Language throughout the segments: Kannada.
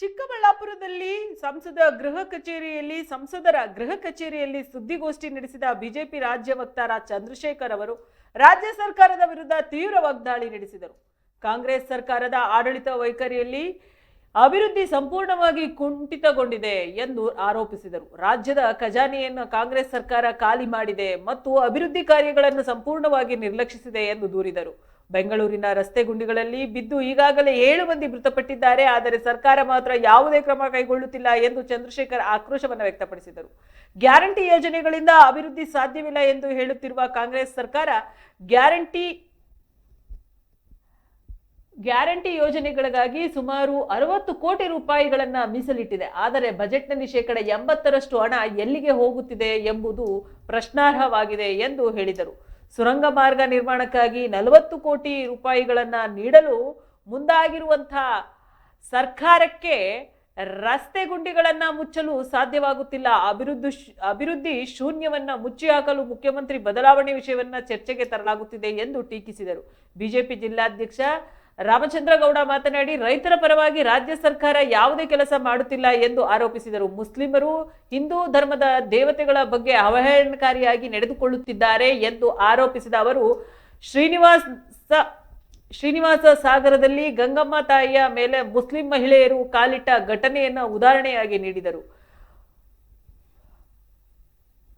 ಚಿಕ್ಕಬಳ್ಳಾಪುರದಲ್ಲಿ ಸಂಸದ ಗೃಹ ಕಚೇರಿಯಲ್ಲಿ, ಸಂಸದರ ಗೃಹ ಕಚೇರಿಯಲ್ಲಿ ಸುದ್ದಿಗೋಷ್ಠಿ ನಡೆಸಿದ ಬಿಜೆಪಿ ರಾಜ್ಯ ವಕ್ತಾರ ಚಂದ್ರಶೇಖರ್ ಅವರು ರಾಜ್ಯ ಸರ್ಕಾರದ ವಿರುದ್ಧ ತೀವ್ರ ವಾಗ್ದಾಳಿ ನಡೆಸಿದರು. ಕಾಂಗ್ರೆಸ್ ಸರ್ಕಾರದ ಆಡಳಿತ ವೈಖರಿಯಲ್ಲಿ ಅಭಿವೃದ್ಧಿ ಸಂಪೂರ್ಣವಾಗಿ ಕುಂಠಿತಗೊಂಡಿದೆ ಎಂದು ಆರೋಪಿಸಿದರು. ರಾಜ್ಯದ ಖಜಾನೆಯನ್ನು ಕಾಂಗ್ರೆಸ್ ಸರ್ಕಾರ ಖಾಲಿ ಮಾಡಿದೆ ಮತ್ತು ಅಭಿವೃದ್ಧಿ ಕಾರ್ಯಗಳನ್ನು ಸಂಪೂರ್ಣವಾಗಿ ನಿರ್ಲಕ್ಷಿಸಿದೆ ಎಂದು ದೂರಿದರು. ಬೆಂಗಳೂರಿನ ರಸ್ತೆ ಗುಂಡಿಗಳಲ್ಲಿ ಬಿದ್ದು ಈಗಾಗಲೇ ಏಳು ಮಂದಿ ಮೃತಪಟ್ಟಿದ್ದಾರೆ. ಆದರೆ ಸರ್ಕಾರ ಮಾತ್ರ ಯಾವುದೇ ಕ್ರಮ ಕೈಗೊಳ್ಳುತ್ತಿಲ್ಲ ಎಂದು ಚಂದ್ರಶೇಖರ್ ಆಕ್ರೋಶವನ್ನು ವ್ಯಕ್ತಪಡಿಸಿದರು. ಗ್ಯಾರಂಟಿ ಯೋಜನೆಗಳಿಂದ ಅಭಿವೃದ್ಧಿ ಸಾಧ್ಯವಿಲ್ಲ ಎಂದು ಹೇಳುತ್ತಿರುವ ಕಾಂಗ್ರೆಸ್ ಸರ್ಕಾರ ಗ್ಯಾರಂಟಿ ಗ್ಯಾರಂಟಿ ಯೋಜನೆಗಳಿಗಾಗಿ ಸುಮಾರು ಅರವತ್ತು ಕೋಟಿ ರೂಪಾಯಿಗಳನ್ನು ಮೀಸಲಿಟ್ಟಿದೆ. ಆದರೆ ಬಜೆಟ್ನಲ್ಲಿ ಶೇಕಡ ಎಂಬತ್ತರಷ್ಟು ಹಣ ಎಲ್ಲಿಗೆ ಹೋಗುತ್ತಿದೆ ಎಂಬುದು ಪ್ರಶ್ನಾರ್ಹವಾಗಿದೆ ಎಂದು ಹೇಳಿದರು. ಸುರಂಗ ಮಾರ್ಗ ನಿರ್ಮಾಣಕ್ಕಾಗಿ ನಲವತ್ತು ಕೋಟಿ ರೂಪಾಯಿಗಳನ್ನು ನೀಡಲು ಮುಂದಾಗಿರುವಂಥ ಸರ್ಕಾರಕ್ಕೆ ರಸ್ತೆ ಗುಂಡಿಗಳನ್ನು ಮುಚ್ಚಲು ಸಾಧ್ಯವಾಗುತ್ತಿಲ್ಲ. ಅಭಿವೃದ್ಧಿ ಅಭಿವೃದ್ಧಿ ಶೂನ್ಯವನ್ನು ಮುಚ್ಚಿ ಹಾಕಲು ಮುಖ್ಯಮಂತ್ರಿ ಬದಲಾವಣೆ ವಿಷಯವನ್ನು ಚರ್ಚೆಗೆ ತರಲಾಗುತ್ತಿದೆ ಎಂದು ಟೀಕಿಸಿದರು. ಬಿಜೆಪಿ ಜಿಲ್ಲಾಧ್ಯಕ್ಷ ರಾಮಚಂದ್ರ ಗೌಡ ಮಾತನಾಡಿ, ರೈತರ ಪರವಾಗಿ ರಾಜ್ಯ ಸರ್ಕಾರ ಯಾವುದೇ ಕೆಲಸ ಮಾಡುತ್ತಿಲ್ಲ ಎಂದು ಆರೋಪಿಸಿದರು. ಮುಸ್ಲಿಮರು ಹಿಂದೂ ಧರ್ಮದ ದೇವತೆಗಳ ಬಗ್ಗೆ ಅವಹೇಳನಕಾರಿಯಾಗಿ ನಡೆದುಕೊಳ್ಳುತ್ತಿದ್ದಾರೆ ಎಂದು ಆರೋಪಿಸಿದ ಅವರು, ಶ್ರೀನಿವಾಸ ಶ್ರೀನಿವಾಸ ಸಾಗರದಲ್ಲಿ ಗಂಗಮ್ಮ ತಾಯಿಯ ಮೇಲೆ ಮುಸ್ಲಿಂ ಮಹಿಳೆಯರು ಕಾಲಿಟ್ಟ ಘಟನೆಯನ್ನು ಉದಾಹರಣೆಯಾಗಿ ನೀಡಿದರು.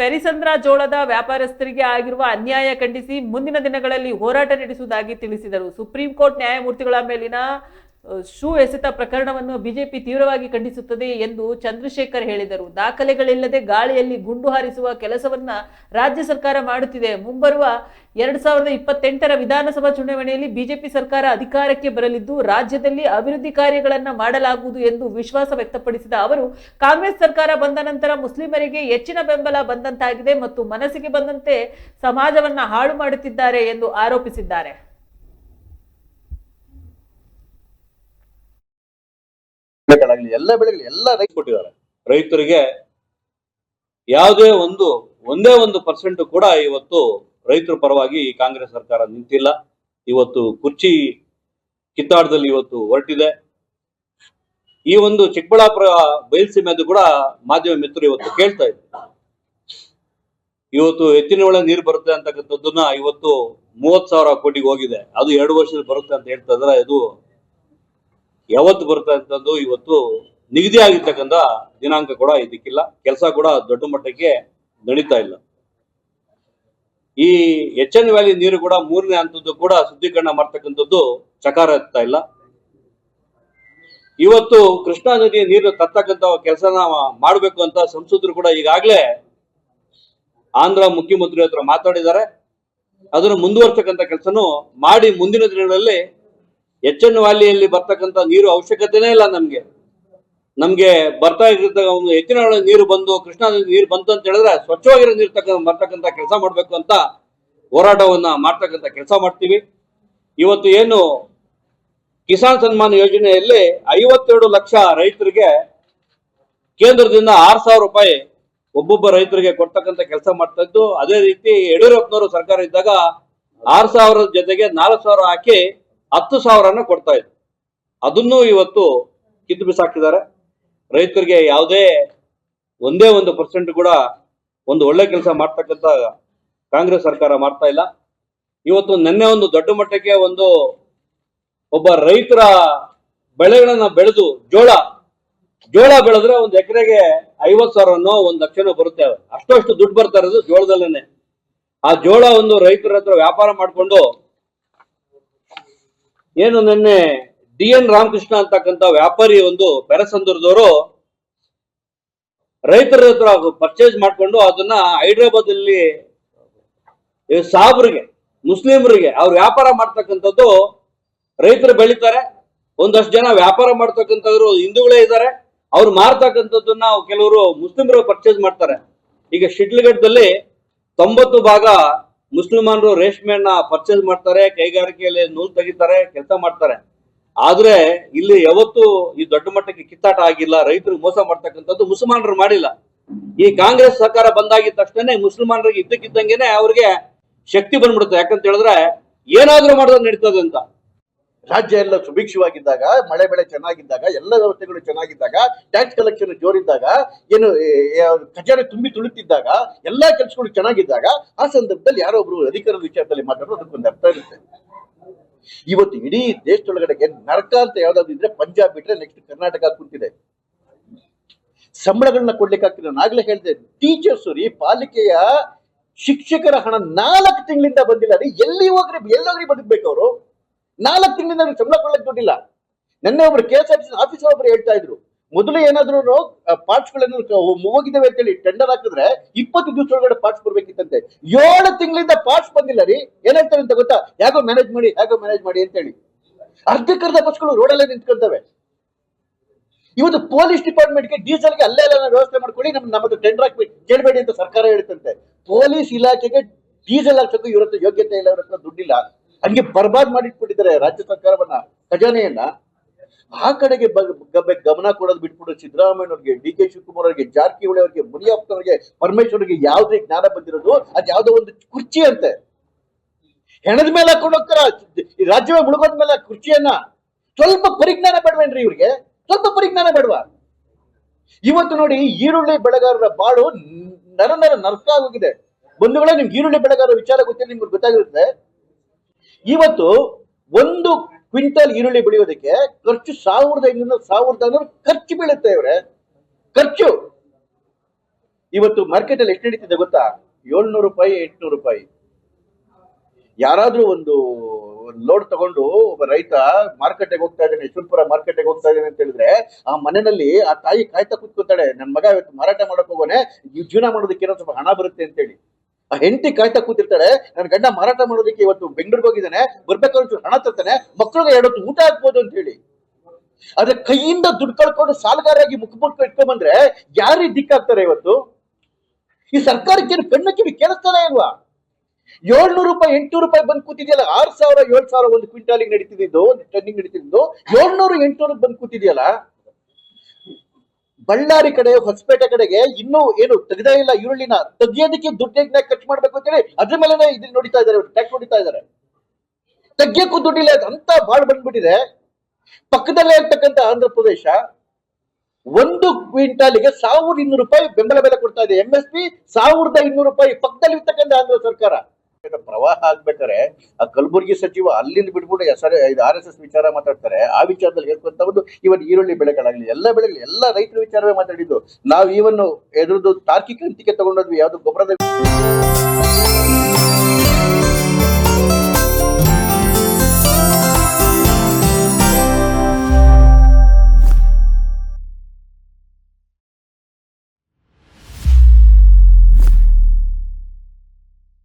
ಪೆರಿಸಂದ್ರ ಜೋಳದ ವ್ಯಾಪಾರಸ್ಥರಿಗೆ ಆಗಿರುವ ಅನ್ಯಾಯ ಖಂಡಿಸಿ ಮುಂದಿನ ದಿನಗಳಲ್ಲಿ ಹೋರಾಟ ನಡೆಸುವುದಾಗಿ ತಿಳಿಸಿದರು. ಸುಪ್ರೀಂ ಕೋರ್ಟ್ ನ್ಯಾಯಮೂರ್ತಿಗಳ ಮೇಲಿನ ಶೂ ಎಸೆತ ಪ್ರಕರಣವನ್ನು ಬಿಜೆಪಿ ತೀವ್ರವಾಗಿ ಖಂಡಿಸುತ್ತದೆ ಎಂದು ಚಂದ್ರಶೇಖರ್ ಹೇಳಿದರು. ದಾಖಲೆಗಳಿಲ್ಲದೆ ಗಾಳಿಯಲ್ಲಿ ಗುಂಡು ಹಾರಿಸುವ ಕೆಲಸವನ್ನ ರಾಜ್ಯ ಸರ್ಕಾರ ಮಾಡುತ್ತಿದೆ. ಮುಂಬರುವ ಎರಡ್ ಸಾವಿರದ ಇಪ್ಪತ್ತೆಂಟರ ವಿಧಾನಸಭಾ ಚುನಾವಣೆಯಲ್ಲಿ ಬಿಜೆಪಿ ಸರ್ಕಾರ ಅಧಿಕಾರಕ್ಕೆ ಬರಲಿದ್ದು, ರಾಜ್ಯದಲ್ಲಿ ಅಭಿವೃದ್ಧಿ ಕಾರ್ಯಗಳನ್ನು ಮಾಡಲಾಗುವುದು ಎಂದು ವಿಶ್ವಾಸ ವ್ಯಕ್ತಪಡಿಸಿದ ಅವರು, ಕಾಂಗ್ರೆಸ್ ಸರ್ಕಾರ ಬಂದ ನಂತರ ಮುಸ್ಲಿಮರಿಗೆ ಹೆಚ್ಚಿನ ಬೆಂಬಲ ಬಂದಂತಾಗಿದೆ ಮತ್ತು ಮನಸ್ಸಿಗೆ ಬಂದಂತೆ ಸಮಾಜವನ್ನ ಹಾಳು ಮಾಡುತ್ತಿದ್ದಾರೆ ಎಂದು ಆರೋಪಿಸಿದ್ದಾರೆ. ಬೆಳೆಗಳಾಗ್ಲಿ, ಎಲ್ಲ ಬೆಳೆಗಳು, ಎಲ್ಲ ರೈತ ಕೊಟ್ಟಿದ್ದಾರೆ. ರೈತರಿಗೆ ಯಾವುದೇ ಒಂದು, ಒಂದೇ ಒಂದು ಪರ್ಸೆಂಟ್ ಕೂಡ ಇವತ್ತು ರೈತರ ಪರವಾಗಿ ಈ ಕಾಂಗ್ರೆಸ್ ಸರ್ಕಾರ ನಿಂತಿಲ್ಲ. ಇವತ್ತು ಕುರ್ಚಿ ಕಿತ್ತಾಟದಲ್ಲಿ ಇವತ್ತು ಹೊರಟಿದೆ. ಈ ಒಂದು ಚಿಕ್ಕಬಳ್ಳಾಪುರ ಬಯಲುಸೀಮೆದು ಕೂಡ ಮಾಧ್ಯಮ ಮಿತ್ರರು ಇವತ್ತು ಕೇಳ್ತಾ ಇದ್ರು. ಇವತ್ತು ಎತ್ತಿನ ಒಳ ನೀರು ಬರುತ್ತೆ ಅಂತಕ್ಕಂಥದ್ದನ್ನ ಇವತ್ತು ಮೂವತ್ ಸಾವಿರ ಕೋಟಿಗೆ ಹೋಗಿದೆ. ಅದು ಎರಡು ವರ್ಷದಲ್ಲಿ ಬರುತ್ತೆ ಅಂತ ಹೇಳ್ತಾ ಇದ್ರೆ ಇದು ಯಾವತ್ತು ಬರ್ತಾ ಅಂತಂದು ಇವತ್ತು ನಿಗದಿ ಆಗಿರ್ತಕ್ಕಂಥ ದಿನಾಂಕ ಕೂಡ ಇದಕ್ಕಿಲ್ಲ. ಕೆಲಸ ಕೂಡ ದೊಡ್ಡ ಮಟ್ಟಕ್ಕೆ ನಡೀತಾ ಇಲ್ಲ. ಈ ಎಚ್ ಎನ್ ವ್ಯಾಲಿ ನೀರು ಕೂಡ ಮೂರನೇ ಹಂತದ್ದು ಕೂಡ ಶುದ್ಧೀಕರಣ ಮಾಡ್ತಕ್ಕಂಥದ್ದು ಚಕಾರ ಎತ್ತಾ ಇಲ್ಲ. ಇವತ್ತು ಕೃಷ್ಣಾ ನದಿಯ ನೀರು ತರ್ತಕ್ಕಂಥ ಕೆಲಸನ ಮಾಡಬೇಕು ಅಂತ ಸಂಸದರು ಕೂಡ ಈಗಾಗಲೇ ಆಂಧ್ರ ಮುಖ್ಯಮಂತ್ರಿ ಹತ್ರ ಮಾತಾಡಿದ್ದಾರೆ. ಅದನ್ನು ಮುಂದುವರ್ತಕ್ಕಂಥ ಕೆಲಸನೂ ಮಾಡಿ ಮುಂದಿನ ದಿನಗಳಲ್ಲಿ ಎಚ್ ಎನ್ ವ್ಯಾಲಿಯಲ್ಲಿ ಬರ್ತಕ್ಕಂಥ ನೀರು ಅವಶ್ಯಕತೆನೇ ಇಲ್ಲ ನಮಗೆ. ನಮಗೆ ಬರ್ತಾ ಇರ್ತಕ್ಕ ಒಂದು ಹೆಚ್ಚಿನ ನೀರು ಬಂದು, ಕೃಷ್ಣಾ ನೀರು ಬಂತು ಅಂತ ಹೇಳಿದ್ರೆ ಸ್ವಚ್ಛವಾಗಿರೋ ನೀರು ತಕ್ಕ ಬರ್ತಕ್ಕಂಥ ಕೆಲಸ ಮಾಡಬೇಕು ಅಂತ ಹೋರಾಟವನ್ನ ಮಾಡ್ತಕ್ಕಂಥ ಕೆಲಸ ಮಾಡ್ತೀವಿ. ಇವತ್ತು ಏನು ಕಿಸಾನ್ ಸನ್ಮಾನ್ ಯೋಜನೆಯಲ್ಲಿ ಐವತ್ತೆರಡು ಲಕ್ಷ ರೈತರಿಗೆ ಕೇಂದ್ರದಿಂದ ಆರ್ ಸಾವಿರ ರೂಪಾಯಿ ಒಬ್ಬೊಬ್ಬ ರೈತರಿಗೆ ಕೊಡ್ತಕ್ಕಂಥ ಕೆಲಸ ಮಾಡ್ತಾ ಇದ್ದು ಅದೇ ರೀತಿ ಯಡಿಯೂರಪ್ಪನವರು ಸರ್ಕಾರ ಇದ್ದಾಗ ಆರ್ ಸಾವಿರದ ಜೊತೆಗೆ ನಾಲ್ಕು ಸಾವಿರ ಹಾಕಿ ಹತ್ತು ಸಾವಿರನ ಕೊಡ್ತಾ ಇದ್ರು. ಅದನ್ನು ಇವತ್ತು ಕಿತ್ತು ಬಿಸಾಕಿದ್ದಾರೆ. ರೈತರಿಗೆ ಯಾವುದೇ ಒಂದೇ ಒಂದು ಪರ್ಸೆಂಟ್ ಕೂಡ ಒಂದು ಒಳ್ಳೆ ಕೆಲಸ ಮಾಡ್ತಕ್ಕಂಥ ಕಾಂಗ್ರೆಸ್ ಸರ್ಕಾರ ಮಾಡ್ತಾ ಇಲ್ಲ. ಇವತ್ತು ನಿನ್ನೆ ಒಂದು ದೊಡ್ಡ ಮಟ್ಟಕ್ಕೆ ಒಂದು ಒಬ್ಬ ರೈತರ ಬೆಳೆಗಳನ್ನ ಬೆಳೆದು ಜೋಳ ಜೋಳ ಬೆಳೆದ್ರೆ ಒಂದು ಎಕರೆಗೆ ಐವತ್ ಸಾವಿರನೋ ಒಂದು ಲಕ್ಷನೋ ಬರುತ್ತೆ. ಅಷ್ಟು ಅಷ್ಟು ದುಡ್ಡು ಬರ್ತಾ ಇರೋದು ಜೋಳದಲ್ಲೇನೆ. ಆ ಜೋಳ ಒಂದು ರೈತರ ಹತ್ರ ವ್ಯಾಪಾರ ಮಾಡ್ಕೊಂಡು ಏನು ನಿನ್ನೆ ಡಿ ಎನ್ ರಾಮಕೃಷ್ಣ ಅಂತಕ್ಕಂಥ ವ್ಯಾಪಾರಿ ಒಂದು ಬೆರಸಂದೂರದವರು ರೈತರ ಹತ್ರ ಪರ್ಚೇಸ್ ಮಾಡ್ಕೊಂಡು ಅದನ್ನ ಹೈದ್ರಾಬಾದ್ ಅಲ್ಲಿ ಸಾಬ್ರಿಗೆ, ಮುಸ್ಲಿಮರಿಗೆ ಅವ್ರು ವ್ಯಾಪಾರ ಮಾಡ್ತಕ್ಕಂಥದ್ದು ರೈತರು ಬೆಳಿತಾರೆ. ಒಂದಷ್ಟು ಜನ ವ್ಯಾಪಾರ ಮಾಡ್ತಕ್ಕಂಥವ್ರು ಹಿಂದೂಗಳೇ ಇದ್ದಾರೆ. ಅವ್ರು ಮಾರ್ತಕ್ಕಂಥದ್ದನ್ನ ಕೆಲವರು ಮುಸ್ಲಿಮರು ಪರ್ಚೇಸ್ ಮಾಡ್ತಾರೆ. ಈಗ ಶಿಡ್ಲಘಟ್ಟದಲ್ಲಿ ತೊಂಬತ್ತು ಭಾಗ ಮುಸ್ಲಿಮಾನರು ರೇಷ್ಮೆಯನ್ನ ಪರ್ಚೇಸ್ ಮಾಡ್ತಾರೆ, ಕೈಗಾರಿಕೆಯಲ್ಲಿ ನೂಲು ತೆಗಿತಾರೆ, ಕೆಲಸ ಮಾಡ್ತಾರೆ. ಆದ್ರೆ ಇಲ್ಲಿ ಯಾವತ್ತು ಈ ದೊಡ್ಡ ಮಟ್ಟಕ್ಕೆ ಕಿತ್ತಾಟ ಆಗಿಲ್ಲ ರೈತರಿಗೆ ಮೋಸ ಮಾಡ್ತಕ್ಕಂಥದ್ದು ಮುಸಲ್ಮಾನರು ಮಾಡಿಲ್ಲ. ಈ ಕಾಂಗ್ರೆಸ್ ಸರ್ಕಾರ ಬಂದಾಗಿದ್ದ ತಕ್ಷಣ ಮುಸಲ್ಮಾನರಿಗೆ ಇದ್ದಕ್ಕಿದ್ದಂಗೆನೆ ಅವ್ರಿಗೆ ಶಕ್ತಿ ಬಂದ್ಬಿಡುತ್ತೆ. ಯಾಕಂತ ಹೇಳಿದ್ರೆ ಏನಾದ್ರೂ ಮಾಡೋದು ನಡೀತದೆ ಅಂತ. ರಾಜ್ಯ ಎಲ್ಲ ಸುಭಿಕ್ಷವಾಗಿದ್ದಾಗ, ಮಳೆ ಬೆಳೆ ಚೆನ್ನಾಗಿದ್ದಾಗ, ಎಲ್ಲ ವ್ಯವಸ್ಥೆಗಳು ಚೆನ್ನಾಗಿದ್ದಾಗ ಟ್ಯಾಕ್ಸ್ ಕಲೆಕ್ಷನ್ ಜೋರಿದ್ದಾಗ, ಏನು ಖಜಾನೆ ತುಂಬಿ ತುಳುತ್ತಿದ್ದಾಗ ಎಲ್ಲಾ ಕೆಲಸಗಳು ಚೆನ್ನಾಗಿದ್ದಾಗ, ಆ ಸಂದರ್ಭದಲ್ಲಿ ಯಾರೋ ಒಬ್ರು ಅಧಿಕಾರದ ವಿಚಾರದಲ್ಲಿ ಮಾತಾಡೋದು ಅದಕ್ಕೊಂದು ಅರ್ಥ ಇರುತ್ತೆ. ಇವತ್ತು ಇಡೀ ದೇಶದೊಳಗಡೆಗೆ ನರಕ ಅಂತ ಯಾವ್ದಾದ್ರು ಇದ್ರೆ ಪಂಜಾಬ್ ಬಿಟ್ರೆ ನೆಕ್ಸ್ಟ್ ಕರ್ನಾಟಕ ಕುಂತಿದೆ. ಸಂಬಳಗಳನ್ನ ಕೊಡ್ಲಿಕ್ಕೆ ಆಗ್ತಿಲ್ಲ. ನಾನು ಆಗ್ಲೇ ಹೇಳಿದೆ ಟೀಚರ್ಸ್ ರೀ, ಪಾಲಿಕೆಯ ಶಿಕ್ಷಕರ ಹಣ ನಾಲ್ಕು ತಿಂಗಳಿಂದ ಬಂದಿಲ್ಲ ರೀ. ಎಲ್ಲಿ ಹೋಗ್ರಿ ಎಲ್ಲೋಗ್ರಿ ಬದುಕ್ಬೇಕು ಅವರು? ನಾಲ್ಕು ತಿಂಗಳಿಂದ ಅವ್ರಿಗೆ ಸಂಬಳ ಕೊಡ್ಲಿಕ್ಕೆ ದುಡ್ಡಿಲ್ಲ. ನಿನ್ನೆ ಒಬ್ರು K S R T C office ಒಬ್ರು ಹೇಳ್ತಾ ಇದ್ರು, ಮೊದಲು ಏನಾದ್ರೂ ಪಾರ್ಟ್ಸ್ಗಳನ್ನು ಅಂತ ಅಂತೇಳಿ ಟೆಂಡರ್ ಹಾಕಿದ್ರೆ ಇಪ್ಪತ್ತು ದಿವಸ ಒಳಗಡೆ ಪಾರ್ಟ್ಸ್ ಬರ್ಬೇಕಿತ್ತಂತೆ. ಏಳು ತಿಂಗಳಿಂದ ಪಾರ್ಟ್ಸ್ ಬಂದಿಲ್ಲ ರೀ. ಏನ್ ಹೇಳ್ತಾರೆ ಅಂತ ಗೊತ್ತಾ? ಯಾಕೋ ಮ್ಯಾನೇಜ್ ಮಾಡಿ ಯಾಕೋ ಮ್ಯಾನೇಜ್ ಮಾಡಿ ಅಂತೇಳಿ. ಅರ್ಧಕ್ಕರ್ಧ ಬಸ್ಗಳು ರೋಡಲ್ಲೇ ನಿಂತ್ಕೊಳ್ತವೆ ಇವತ್ತು ಪೊಲೀಸ್ ಡಿಪಾರ್ಟ್ಮೆಂಟ್ಗೆ ಡೀಸೆಲ್ಗೆ ಅಲ್ಲೇ ಎಲ್ಲ ವ್ಯವಸ್ಥೆ ಮಾಡ್ಕೊಳ್ಳಿ ನಮ್ಮ ನಮ್ಮದು ಟೆಂಡರ್ ಹಾಕಿ ಕೇಳಬೇಡಿ ಅಂತ ಸರ್ಕಾರ ಹೇಳುತ್ತಂತೆ. ಪೊಲೀಸ್ ಇಲಾಖೆಗೆ ಡೀಸೆಲ್ ಹಾಕ್ಸಕ್ಕೂ ಇವರತ್ರ ಯೋಗ್ಯತೆ ಇಲ್ಲ ಇವರತ್ರ ದುಡ್ಡಿಲ್ಲ. ಹಂಗೆ ಬರ್ಬಾದ್ ಮಾಡಿಟ್ಬಿಟ್ಟಿದ್ದಾರೆ ರಾಜ್ಯ ಸರ್ಕಾರವನ್ನ, ಖಜಾನೆಯನ್ನ. ಆ ಕಡೆಗೆ ಗಮನ ಕೊಡೋದು ಬಿಟ್ಬಿಟ್ಟು ಸಿದ್ದರಾಮಯ್ಯನವ್ರಿಗೆ, ಡಿ ಕೆ ಶಿವಕುಮಾರ್ ಅವರಿಗೆ, ಜಾರಕಿಹೊಳಿ ಅವರಿಗೆ ಮುನಿಯಪ್ಪನವರಿಗೆ ಪರಮೇಶ್ವರ್ಗೆ ಯಾವ್ದೇ ಜ್ಞಾನ ಬಂದಿರೋದು, ಅದ್ ಯಾವ್ದೋ ಒಂದು ಕುರ್ಚಿ ಅಂತೆ. ಹೆಣದ ಮೇಲೆ ಹಾಕೊಂಡು ಹೋಗ್ತಾರ ಈ ರಾಜ್ಯವೇ ಮುಳುಗೋದ ಮೇಲೆ ಕುರ್ಚಿಯನ್ನ. ಸ್ವಲ್ಪ ಪರಿಜ್ಞಾನ ಬೇಡವೇನ್ರಿ ಇವ್ರಿಗೆ? ಸ್ವಲ್ಪ ಪರಿಜ್ಞಾನ ಬೇಡವಾ. ಇವತ್ತು ನೋಡಿ ಈರುಳ್ಳಿ ಬೆಳೆಗಾರರ ಬಾಳು ನರ ನರ ನರ್ಕ ಆಗೋಗಿದೆ ಬಂಧುಗಳೇ, ನಿಮ್ಗೆ ಈರುಳ್ಳಿ ಬೆಳೆಗಾರರ ವಿಚಾರ ಗೊತ್ತಿಲ್ಲ, ನಿಮ್ಗೆ ಗೊತ್ತಾಗಿರುತ್ತೆ. ಇವತ್ತು ಒಂದು ಕ್ವಿಂಟಲ್ ಈರುಳ್ಳಿ ಬೆಳೆಯೋದಕ್ಕೆ ಖರ್ಚು ಸಾವಿರದ ಐನೂರ, ಸಾವಿರದ ಐನೂರು ಖರ್ಚು ಬೀಳುತ್ತೆ ಇವ್ರೆ. ಖರ್ಚು. ಇವತ್ತು ಮಾರ್ಕೆಟ್ ಅಲ್ಲಿ ಎಷ್ಟು ನಡೀತಿದೆ ಗೊತ್ತಾ? ಏಳ್ನೂರು ರೂಪಾಯಿ, ಎಂಟ್ನೂರು ರೂಪಾಯಿ. ಯಾರಾದ್ರೂ ಒಂದು ಲೋಡ್ ತಗೊಂಡು ಒಬ್ಬ ರೈತ ಮಾರ್ಕೆಟ್ಗೆ ಹೋಗ್ತಾ ಇದ್ದಾನೆ, ಯಶವಂತಪುರ ಮಾರ್ಕೆಟ್ಗೆ ಹೋಗ್ತಾ ಇದ್ದಾನೆ ಅಂತ ಹೇಳಿದ್ರೆ, ಆ ಮನೆಯಲ್ಲಿ ಆ ತಾಯಿ ಕಾಯ್ತಾ ಕೂತ್ಕೊತಾಳೆ ನನ್ನ ಮಗ ಇವತ್ತು ಮಾರಾಟ ಮಾಡಕ್ ಹೋಗೋನೆ ಜೀವನ ಮಾಡೋದಕ್ಕೆ ಏನೋ ಸ್ವಲ್ಪ ಹಣ ಬರುತ್ತೆ ಅಂತೇಳಿ. ಆ ಹೆಂಡತಿ ಕಾಯ್ತಾ ಕೂತಿರ್ತಾಳೆ, ನನ್ನ ಗಂಡ ಮಾರಾಟ ಮಾಡೋದಕ್ಕೆ ಇವತ್ತು ಬೆಂಗಳೂರಿಗೆ ಹೋಗಿದ್ದಾನೆ ಬರ್ಬೇಕಾದ್ರೆ ಹಣ ತರ್ತಾನೆ ಮಕ್ಕಳಿಗೆ ಎರಡೊತ್ತು ಊಟ ಹಾಕ್ಬೋದು ಅಂತ ಹೇಳಿ. ಆದ್ರೆ ಕೈಯಿಂದ ದುಡ್ಡು ಕಳ್ಕೊಂಡು ಸಾಲಗಾರಾಗಿ ಮುಖಪುಟ್ಟು ಇಟ್ಕೊಂಡ್ ಬಂದ್ರೆ ಯಾರಿಗೆ ದಿಕ್ಕಾಗ್ತಾರೆ ಇವತ್ತು? ಈ ಸರ್ಕಾರಕ್ಕೆ ಕಣ್ಣು ಕಿವಿ ಕೇಳಿಸ್ತಾನೆ ಇಲ್ವಾ? ಏಳ್ನೂರು ರೂಪಾಯಿ, ಎಂಟ್ನೂರು ರೂಪಾಯಿ ಬಂದು ಕೂತಿದೆಯಲ್ಲ, ಆರ್ ಸಾವಿರ, ಏಳ್ ಸಾವಿರ ಒಂದು ಕ್ವಿಂಟಾಲಿಗೆ ನಡೀತಿದ್ದು, ಒಂದು ಟನ್ನಿಗೆ ನಡೀತಿದ್ದು. ಏಳ್ನೂರು, ಎಂಟ್ನೂರಕ್ಕೆ ಬಂದು ಕೂತಿದೆಯಲ್ಲ ಬಳ್ಳಾರಿ ಕಡೆ, ಹೊಸಪೇಟೆ ಕಡೆಗೆ ಇನ್ನೂ ಏನು ತೆಗ್ದೇ ಇಲ್ಲ ಈರುಳ್ಳಿನ. ತೆಗೆಯೋದಕ್ಕೆ ದುಡ್ಡಿನ ಖರ್ಚು ಮಾಡ್ಬೇಕು ಅಂತೇಳಿ ಅದ್ರ ಮೇಲೆ ಇದನ್ನ ನೋಡಿತಾ ಇದ್ದಾರೆ ಟ್ಯಾಕ್ಸ್ ನೋಡಿತಾ ಇದ್ದಾರೆ. ತೆಗಿಯಕ್ಕೂ ದುಡ್ಡಿಲ್ಲ ಅಂತ ಬಾಳ್ ಬಂದ್ಬಿಟ್ಟಿದೆ. ಪಕ್ಕದಲ್ಲೇ ಇರ್ತಕ್ಕಂಥ ಆಂಧ್ರ ಪ್ರದೇಶ ಒಂದು ಕ್ವಿಂಟಾಲಿಗೆ ಸಾವಿರದ ಇನ್ನೂರು ರೂಪಾಯಿ ಬೆಂಬಲ ಬೆಲೆ ಕೊಡ್ತಾ ಇದೆ. ಎಂ ಎಸ್ ಪಿ ಸಾವಿರದ ಇನ್ನೂರು ರೂಪಾಯಿ ಪಕ್ಕದಲ್ಲಿ ಇರ್ತಕ್ಕಂಥ ಆಂಧ್ರ ಸರ್ಕಾರ. ಯಾಕಂದ್ರೆ ಪ್ರವಾಹ ಆಗ್ಬೇಕಾರೆ ಆ ಕಲಬುರಗಿ ಸಚಿವ ಅಲ್ಲಿಂದ ಬಿಟ್ಬಿಟ್ಟು ಎಸ್ ಇದು ಆರ್ ಎಸ್ ಎಸ್ ವಿಚಾರ ಮಾತಾಡ್ತಾರೆ. ಆ ವಿಚಾರದಲ್ಲಿ ಹೇಳ್ಕೊಂತ ಒಂದು ಇವತ್ತು ಈರುಳ್ಳಿ ಬೆಳೆಗಳಾಗ್ಲಿ, ಎಲ್ಲ ಬೆಳೆಗಳು ಎಲ್ಲ ರೈತರ ವಿಚಾರವೇ ಮಾತಾಡಿದ್ದು. ನಾವು ಇವನ್ನು ಎದುರುದು ತಾರ್ಕಿಕ ಅಂತಿಕೆ ತಗೊಂಡೋದ್ವಿ, ಯಾವುದು ಗೊಬ್ಬರದ